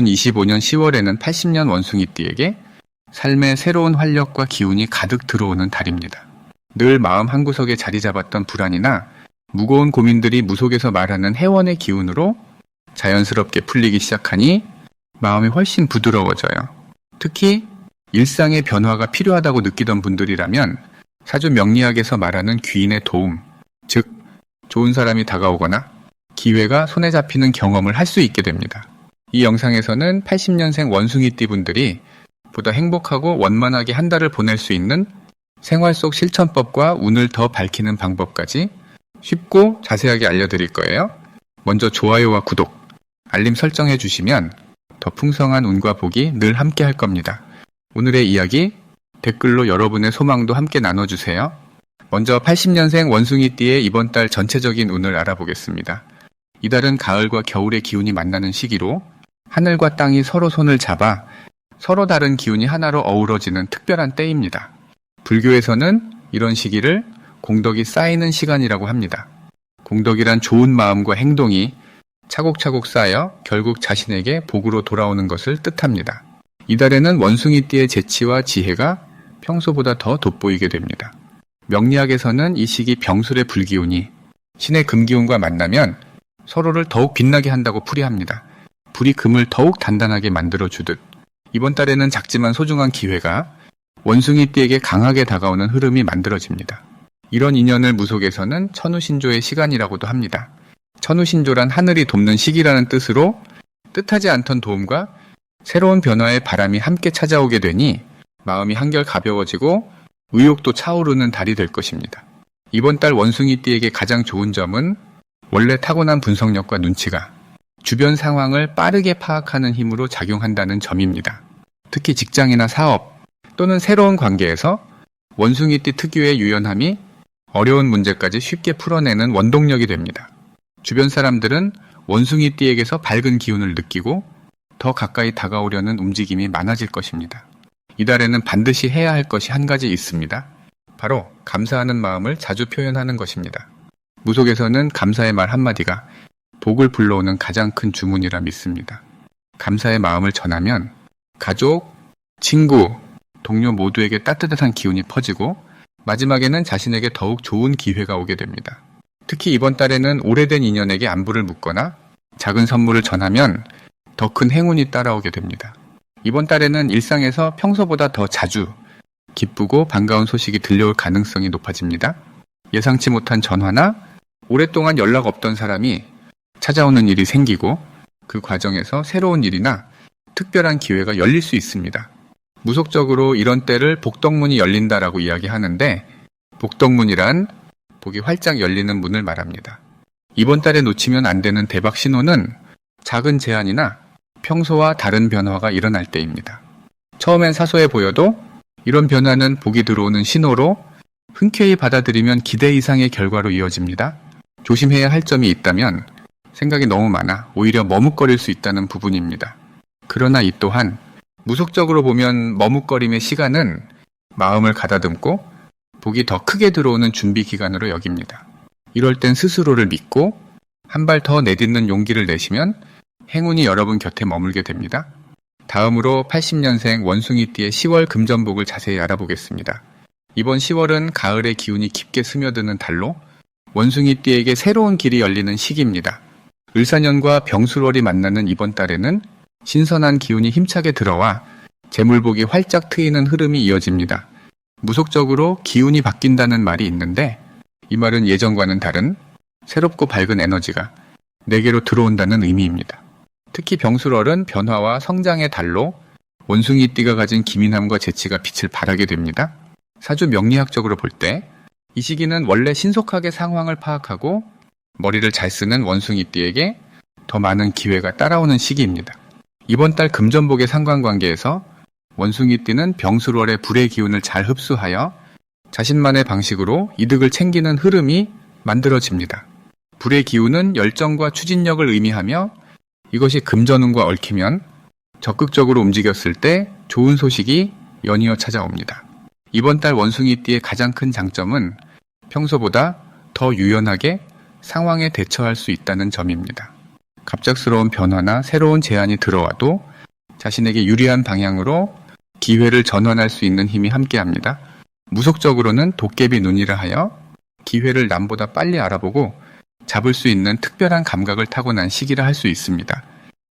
2025년 10월에는 80년 원숭이띠에게 삶의 새로운 활력과 기운이 가득 들어오는 달입니다. 늘 마음 한구석에 자리 잡았던 불안이나 무거운 고민들이 무속에서 말하는 해원의 기운으로 자연스럽게 풀리기 시작하니 마음이 훨씬 부드러워져요. 특히 일상의 변화가 필요하다고 느끼던 분들이라면 사주 명리학에서 말하는 귀인의 도움, 즉 좋은 사람이 다가오거나 기회가 손에 잡히는 경험을 할 수 있게 됩니다. 이 영상에서는 80년생 원숭이띠 분들이 보다 행복하고 원만하게 한 달을 보낼 수 있는 생활 속 실천법과 운을 더 밝히는 방법까지 쉽고 자세하게 알려드릴 거예요. 먼저 좋아요와 구독, 알림 설정해 주시면 더 풍성한 운과 복이 늘 함께 할 겁니다. 오늘의 이야기 댓글로 여러분의 소망도 함께 나눠주세요. 먼저 80년생 원숭이띠의 이번 달 전체적인 운을 알아보겠습니다. 이달은 가을과 겨울의 기운이 만나는 시기로 하늘과 땅이 서로 손을 잡아 서로 다른 기운이 하나로 어우러지는 특별한 때입니다. 불교에서는 이런 시기를 공덕이 쌓이는 시간이라고 합니다. 공덕이란 좋은 마음과 행동이 차곡차곡 쌓여 결국 자신에게 복으로 돌아오는 것을 뜻합니다. 이달에는 원숭이띠의 재치와 지혜가 평소보다 더 돋보이게 됩니다. 명리학에서는 이 시기 병술의 불기운이 신의 금기운과 만나면 서로를 더욱 빛나게 한다고 풀이합니다. 불이 금을 더욱 단단하게 만들어 주듯 이번 달에는 작지만 소중한 기회가 원숭이띠에게 강하게 다가오는 흐름이 만들어집니다. 이런 인연을 무속에서는 천우신조의 시간이라고도 합니다. 천우신조란 하늘이 돕는 시기라는 뜻으로 뜻하지 않던 도움과 새로운 변화의 바람이 함께 찾아오게 되니 마음이 한결 가벼워지고 의욕도 차오르는 달이 될 것입니다. 이번 달 원숭이띠에게 가장 좋은 점은 원래 타고난 분석력과 눈치가 주변 상황을 빠르게 파악하는 힘으로 작용한다는 점입니다. 특히 직장이나 사업 또는 새로운 관계에서 원숭이띠 특유의 유연함이 어려운 문제까지 쉽게 풀어내는 원동력이 됩니다. 주변 사람들은 원숭이띠에게서 밝은 기운을 느끼고 더 가까이 다가오려는 움직임이 많아질 것입니다. 이달에는 반드시 해야 할 것이 한 가지 있습니다. 바로 감사하는 마음을 자주 표현하는 것입니다. 무속에서는 감사의 말 한마디가 복을 불러오는 가장 큰 주문이라 믿습니다. 감사의 마음을 전하면 가족, 친구, 동료 모두에게 따뜻한 기운이 퍼지고 마지막에는 자신에게 더욱 좋은 기회가 오게 됩니다. 특히 이번 달에는 오래된 인연에게 안부를 묻거나 작은 선물을 전하면 더 큰 행운이 따라오게 됩니다. 이번 달에는 일상에서 평소보다 더 자주 기쁘고 반가운 소식이 들려올 가능성이 높아집니다. 예상치 못한 전화나 오랫동안 연락 없던 사람이 찾아오는 일이 생기고 그 과정에서 새로운 일이나 특별한 기회가 열릴 수 있습니다. 무속적으로 이런 때를 복덕문이 열린다라고 이야기하는데 복덕문이란 복이 활짝 열리는 문을 말합니다. 이번 달에 놓치면 안 되는 대박 신호는 작은 제안이나 평소와 다른 변화가 일어날 때입니다. 처음엔 사소해 보여도 이런 변화는 복이 들어오는 신호로 흔쾌히 받아들이면 기대 이상의 결과로 이어집니다. 조심해야 할 점이 있다면 생각이 너무 많아 오히려 머뭇거릴 수 있다는 부분입니다. 그러나 이 또한 무속적으로 보면 머뭇거림의 시간은 마음을 가다듬고 복이 더 크게 들어오는 준비 기간으로 여깁니다. 이럴 땐 스스로를 믿고 한 발 더 내딛는 용기를 내시면 행운이 여러분 곁에 머물게 됩니다. 다음으로 80년생 원숭이띠의 10월 금전복을 자세히 알아보겠습니다. 이번 10월은 가을의 기운이 깊게 스며드는 달로 원숭이띠에게 새로운 길이 열리는 시기입니다. 을사년과 병술월이 만나는 이번 달에는 신선한 기운이 힘차게 들어와 재물복이 활짝 트이는 흐름이 이어집니다. 무속적으로 기운이 바뀐다는 말이 있는데 이 말은 예전과는 다른 새롭고 밝은 에너지가 내게로 들어온다는 의미입니다. 특히 병술월은 변화와 성장의 달로 원숭이띠가 가진 기민함과 재치가 빛을 발하게 됩니다. 사주 명리학적으로 볼 때 이 시기는 원래 신속하게 상황을 파악하고 머리를 잘 쓰는 원숭이띠에게 더 많은 기회가 따라오는 시기입니다. 이번 달 금전복의 상관관계에서 원숭이띠는 병술월의 불의 기운을 잘 흡수하여 자신만의 방식으로 이득을 챙기는 흐름이 만들어집니다. 불의 기운은 열정과 추진력을 의미하며 이것이 금전운과 얽히면 적극적으로 움직였을 때 좋은 소식이 연이어 찾아옵니다. 이번 달 원숭이띠의 가장 큰 장점은 평소보다 더 유연하게 상황에 대처할 수 있다는 점입니다. 갑작스러운 변화나 새로운 제안이 들어와도 자신에게 유리한 방향으로 기회를 전환할 수 있는 힘이 함께합니다. 무속적으로는 도깨비 눈이라 하여 기회를 남보다 빨리 알아보고 잡을 수 있는 특별한 감각을 타고난 시기라 할 수 있습니다.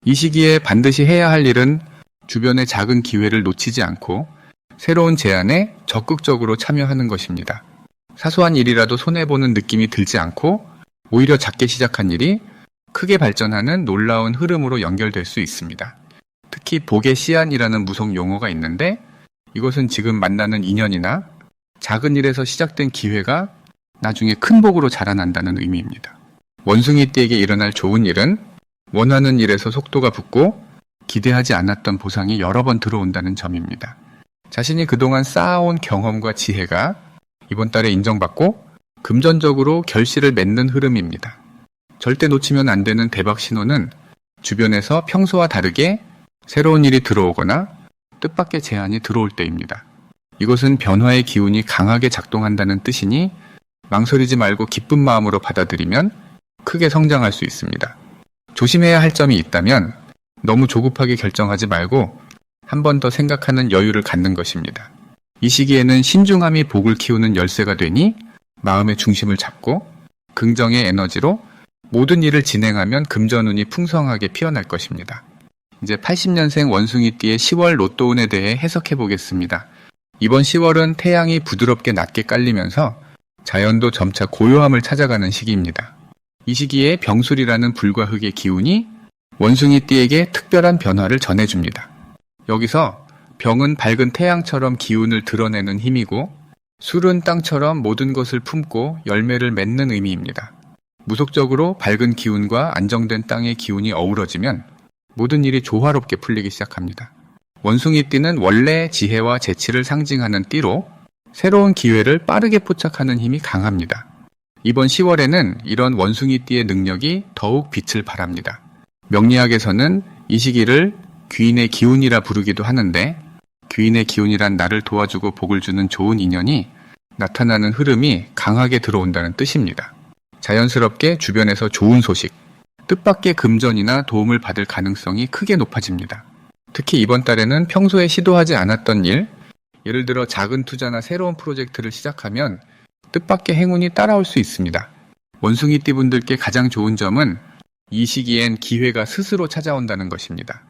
이 시기에 반드시 해야 할 일은 주변의 작은 기회를 놓치지 않고 새로운 제안에 적극적으로 참여하는 것입니다. 사소한 일이라도 손해보는 느낌이 들지 않고 오히려 작게 시작한 일이 크게 발전하는 놀라운 흐름으로 연결될 수 있습니다. 특히 복의 씨안이라는 무속 용어가 있는데 이것은 지금 만나는 인연이나 작은 일에서 시작된 기회가 나중에 큰 복으로 자라난다는 의미입니다. 원숭이 띠에게 일어날 좋은 일은 원하는 일에서 속도가 붙고 기대하지 않았던 보상이 여러 번 들어온다는 점입니다. 자신이 그동안 쌓아온 경험과 지혜가 이번 달에 인정받고 금전적으로 결실을 맺는 흐름입니다. 절대 놓치면 안 되는 대박 신호는 주변에서 평소와 다르게 새로운 일이 들어오거나 뜻밖의 제안이 들어올 때입니다. 이것은 변화의 기운이 강하게 작동한다는 뜻이니 망설이지 말고 기쁜 마음으로 받아들이면 크게 성장할 수 있습니다. 조심해야 할 점이 있다면 너무 조급하게 결정하지 말고 한 번 더 생각하는 여유를 갖는 것입니다. 이 시기에는 신중함이 복을 키우는 열쇠가 되니 마음의 중심을 잡고 긍정의 에너지로 모든 일을 진행하면 금전운이 풍성하게 피어날 것입니다. 이제 80년생 원숭이띠의 10월 로또운에 대해 해석해 보겠습니다. 이번 10월은 태양이 부드럽게 낮게 깔리면서 자연도 점차 고요함을 찾아가는 시기입니다. 이 시기에 병술이라는 불과 흙의 기운이 원숭이띠에게 특별한 변화를 전해줍니다. 여기서 병은 밝은 태양처럼 기운을 드러내는 힘이고 술은 땅처럼 모든 것을 품고 열매를 맺는 의미입니다. 무속적으로 밝은 기운과 안정된 땅의 기운이 어우러지면 모든 일이 조화롭게 풀리기 시작합니다. 원숭이 띠는 원래 지혜와 재치를 상징하는 띠로 새로운 기회를 빠르게 포착하는 힘이 강합니다. 이번 10월에는 이런 원숭이 띠의 능력이 더욱 빛을 발합니다. 명리학에서는 이 시기를 귀인의 기운이라 부르기도 하는데 귀인의 기운이란 나를 도와주고 복을 주는 좋은 인연이 나타나는 흐름이 강하게 들어온다는 뜻입니다. 자연스럽게 주변에서 좋은 소식, 뜻밖의 금전이나 도움을 받을 가능성이 크게 높아집니다. 특히 이번 달에는 평소에 시도하지 않았던 일, 예를 들어 작은 투자나 새로운 프로젝트를 시작하면 뜻밖의 행운이 따라올 수 있습니다. 원숭이띠 분들께 가장 좋은 점은 이 시기엔 기회가 스스로 찾아온다는 것입니다.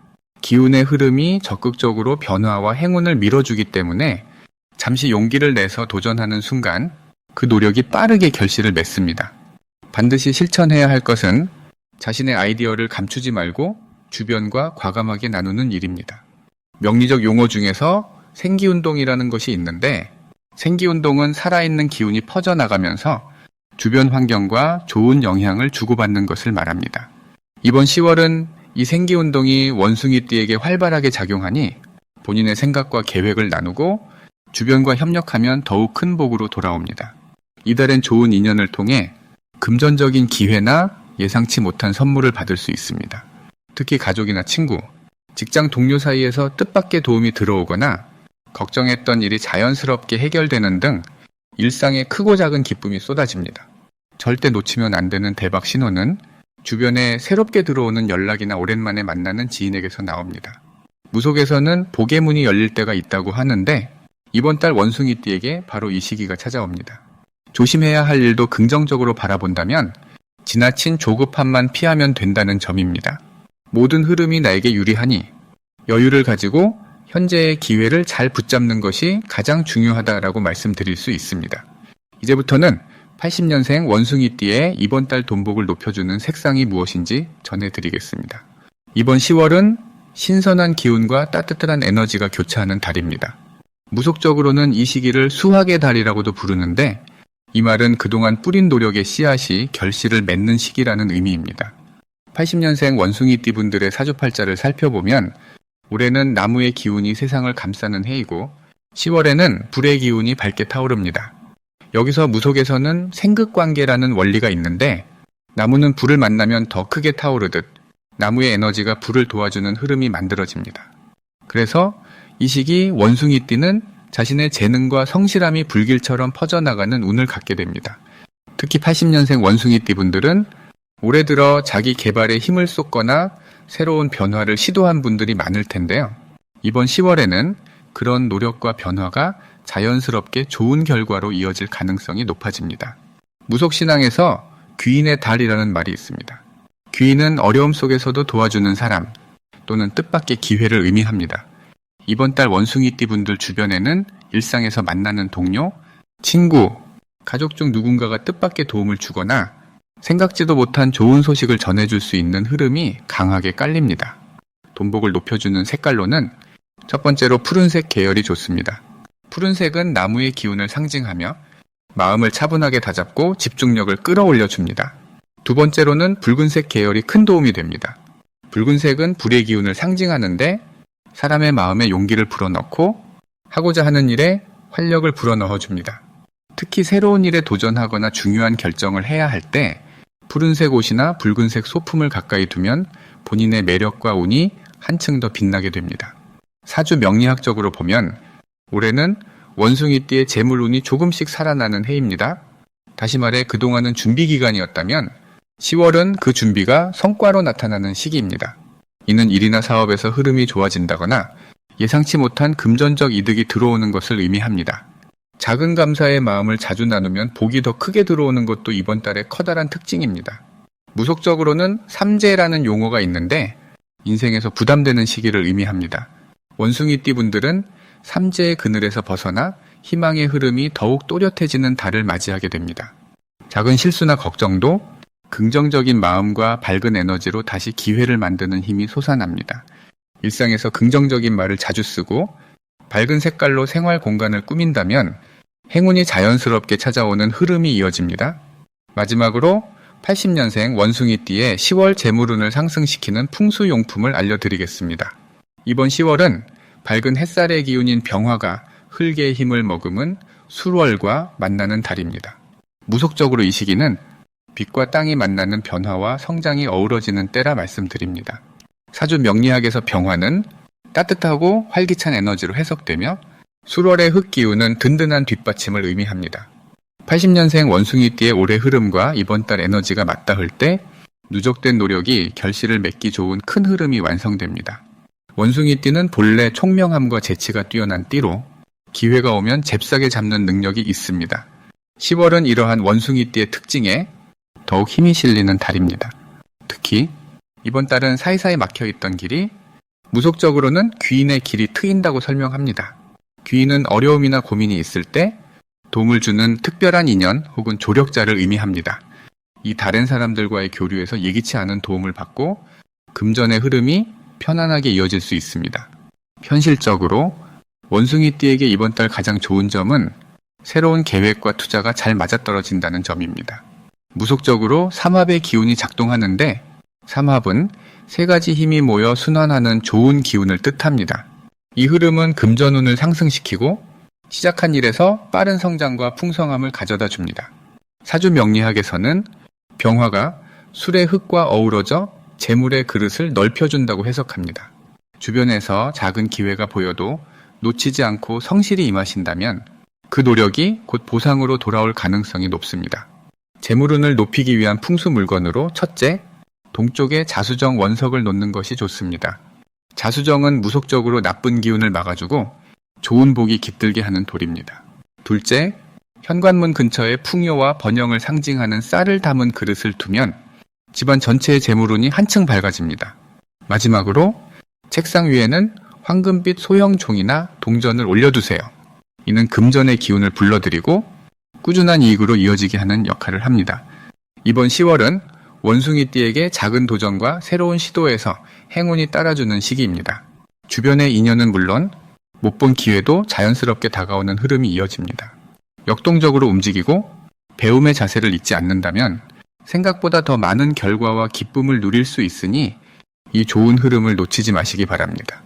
기운의 흐름이 적극적으로 변화와 행운을 밀어주기 때문에 잠시 용기를 내서 도전하는 순간 그 노력이 빠르게 결실을 맺습니다. 반드시 실천해야 할 것은 자신의 아이디어를 감추지 말고 주변과 과감하게 나누는 일입니다. 명리적 용어 중에서 생기운동이라는 것이 있는데 생기운동은 살아있는 기운이 퍼져나가면서 주변 환경과 좋은 영향을 주고받는 것을 말합니다. 이번 10월은 이 생기운동이 원숭이띠에게 활발하게 작용하니 본인의 생각과 계획을 나누고 주변과 협력하면 더욱 큰 복으로 돌아옵니다. 이달엔 좋은 인연을 통해 금전적인 기회나 예상치 못한 선물을 받을 수 있습니다. 특히 가족이나 친구, 직장 동료 사이에서 뜻밖의 도움이 들어오거나 걱정했던 일이 자연스럽게 해결되는 등 일상에 크고 작은 기쁨이 쏟아집니다. 절대 놓치면 안 되는 대박 신호는 주변에 새롭게 들어오는 연락이나 오랜만에 만나는 지인에게서 나옵니다. 무속에서는 복의 문이 열릴 때가 있다고 하는데 이번 달 원숭이띠에게 바로 이 시기가 찾아옵니다. 조심해야 할 일도 긍정적으로 바라본다면 지나친 조급함만 피하면 된다는 점입니다. 모든 흐름이 나에게 유리하니 여유를 가지고 현재의 기회를 잘 붙잡는 것이 가장 중요하다라고 말씀드릴 수 있습니다. 이제부터는 80년생 원숭이띠의 이번 달 돈복을 높여주는 색상이 무엇인지 전해드리겠습니다. 이번 10월은 신선한 기운과 따뜻한 에너지가 교차하는 달입니다. 무속적으로는 이 시기를 수학의 달이라고도 부르는데 이 말은 그동안 뿌린 노력의 씨앗이 결실을 맺는 시기라는 의미입니다. 80년생 원숭이띠 분들의 사주팔자를 살펴보면 올해는 나무의 기운이 세상을 감싸는 해이고 10월에는 불의 기운이 밝게 타오릅니다. 여기서 무속에서는 생극관계라는 원리가 있는데 나무는 불을 만나면 더 크게 타오르듯 나무의 에너지가 불을 도와주는 흐름이 만들어집니다. 그래서 이 시기 원숭이 띠는 자신의 재능과 성실함이 불길처럼 퍼져나가는 운을 갖게 됩니다. 특히 80년생 원숭이 띠 분들은 올해 들어 자기 개발에 힘을 쏟거나 새로운 변화를 시도한 분들이 많을 텐데요. 이번 10월에는 그런 노력과 변화가 자연스럽게 좋은 결과로 이어질 가능성이 높아집니다. 무속신앙에서 귀인의 달이라는 말이 있습니다. 귀인은 어려움 속에서도 도와주는 사람 또는 뜻밖의 기회를 의미합니다. 이번 달 원숭이띠 분들 주변에는 일상에서 만나는 동료, 친구, 가족 중 누군가가 뜻밖의 도움을 주거나 생각지도 못한 좋은 소식을 전해줄 수 있는 흐름이 강하게 깔립니다. 돈복을 높여주는 색깔로는 첫 번째로 푸른색 계열이 좋습니다. 푸른색은 나무의 기운을 상징하며 마음을 차분하게 다잡고 집중력을 끌어올려 줍니다. 두 번째로는 붉은색 계열이 큰 도움이 됩니다. 붉은색은 불의 기운을 상징하는데 사람의 마음에 용기를 불어넣고 하고자 하는 일에 활력을 불어넣어 줍니다. 특히 새로운 일에 도전하거나 중요한 결정을 해야 할 때 푸른색 옷이나 붉은색 소품을 가까이 두면 본인의 매력과 운이 한층 더 빛나게 됩니다. 사주 명리학적으로 보면 올해는 원숭이띠의 재물운이 조금씩 살아나는 해입니다. 다시 말해 그동안은 준비 기간이었다면 10월은 그 준비가 성과로 나타나는 시기입니다. 이는 일이나 사업에서 흐름이 좋아진다거나 예상치 못한 금전적 이득이 들어오는 것을 의미합니다. 작은 감사의 마음을 자주 나누면 복이 더 크게 들어오는 것도 이번 달의 커다란 특징입니다. 무속적으로는 삼재라는 용어가 있는데 인생에서 부담되는 시기를 의미합니다. 원숭이띠 분들은 삼재의 그늘에서 벗어나 희망의 흐름이 더욱 또렷해지는 달을 맞이하게 됩니다. 작은 실수나 걱정도 긍정적인 마음과 밝은 에너지로 다시 기회를 만드는 힘이 솟아납니다. 일상에서 긍정적인 말을 자주 쓰고 밝은 색깔로 생활 공간을 꾸민다면 행운이 자연스럽게 찾아오는 흐름이 이어집니다. 마지막으로 80년생 원숭이띠의 10월 재물운을 상승시키는 풍수용품을 알려드리겠습니다. 이번 10월은 밝은 햇살의 기운인 병화가 흙의 힘을 머금은 술월과 만나는 달입니다. 무속적으로 이 시기는 빛과 땅이 만나는 변화와 성장이 어우러지는 때라 말씀드립니다. 사주 명리학에서 병화는 따뜻하고 활기찬 에너지로 해석되며 수월의 흙 기운은 든든한 뒷받침을 의미합니다. 80년생 원숭이띠의 올해 흐름과 이번 달 에너지가 맞닿을 때 누적된 노력이 결실을 맺기 좋은 큰 흐름이 완성됩니다. 원숭이 띠는 본래 총명함과 재치가 뛰어난 띠로 기회가 오면 잽싸게 잡는 능력이 있습니다. 10월은 이러한 원숭이 띠의 특징에 더욱 힘이 실리는 달입니다. 특히 이번 달은 사이사이 막혀 있던 길이 무속적으로는 귀인의 길이 트인다고 설명합니다. 귀인은 어려움이나 고민이 있을 때 도움을 주는 특별한 인연 혹은 조력자를 의미합니다. 이 다른 사람들과의 교류에서 예기치 않은 도움을 받고 금전의 흐름이 편안하게 이어질 수 있습니다. 현실적으로 원숭이띠에게 이번 달 가장 좋은 점은 새로운 계획과 투자가 잘 맞아떨어진다는 점입니다. 무속적으로 삼합의 기운이 작동하는데 삼합은 세 가지 힘이 모여 순환하는 좋은 기운을 뜻합니다. 이 흐름은 금전운을 상승시키고 시작한 일에서 빠른 성장과 풍성함을 가져다 줍니다. 사주 명리학에서는 병화가 술의 흙과 어우러져 재물의 그릇을 넓혀준다고 해석합니다. 주변에서 작은 기회가 보여도 놓치지 않고 성실히 임하신다면 그 노력이 곧 보상으로 돌아올 가능성이 높습니다. 재물운을 높이기 위한 풍수 물건으로 첫째, 동쪽에 자수정 원석을 놓는 것이 좋습니다. 자수정은 무속적으로 나쁜 기운을 막아주고 좋은 복이 깃들게 하는 돌입니다. 둘째, 현관문 근처에 풍요와 번영을 상징하는 쌀을 담은 그릇을 두면 집안 전체의 재물운이 한층 밝아집니다. 마지막으로 책상 위에는 황금빛 소형 종이나 동전을 올려두세요. 이는 금전의 기운을 불러들이고 꾸준한 이익으로 이어지게 하는 역할을 합니다. 이번 10월은 원숭이띠에게 작은 도전과 새로운 시도에서 행운이 따라주는 시기입니다. 주변의 인연은 물론 못 본 기회도 자연스럽게 다가오는 흐름이 이어집니다. 역동적으로 움직이고 배움의 자세를 잊지 않는다면 생각보다 더 많은 결과와 기쁨을 누릴 수 있으니 이 좋은 흐름을 놓치지 마시기 바랍니다.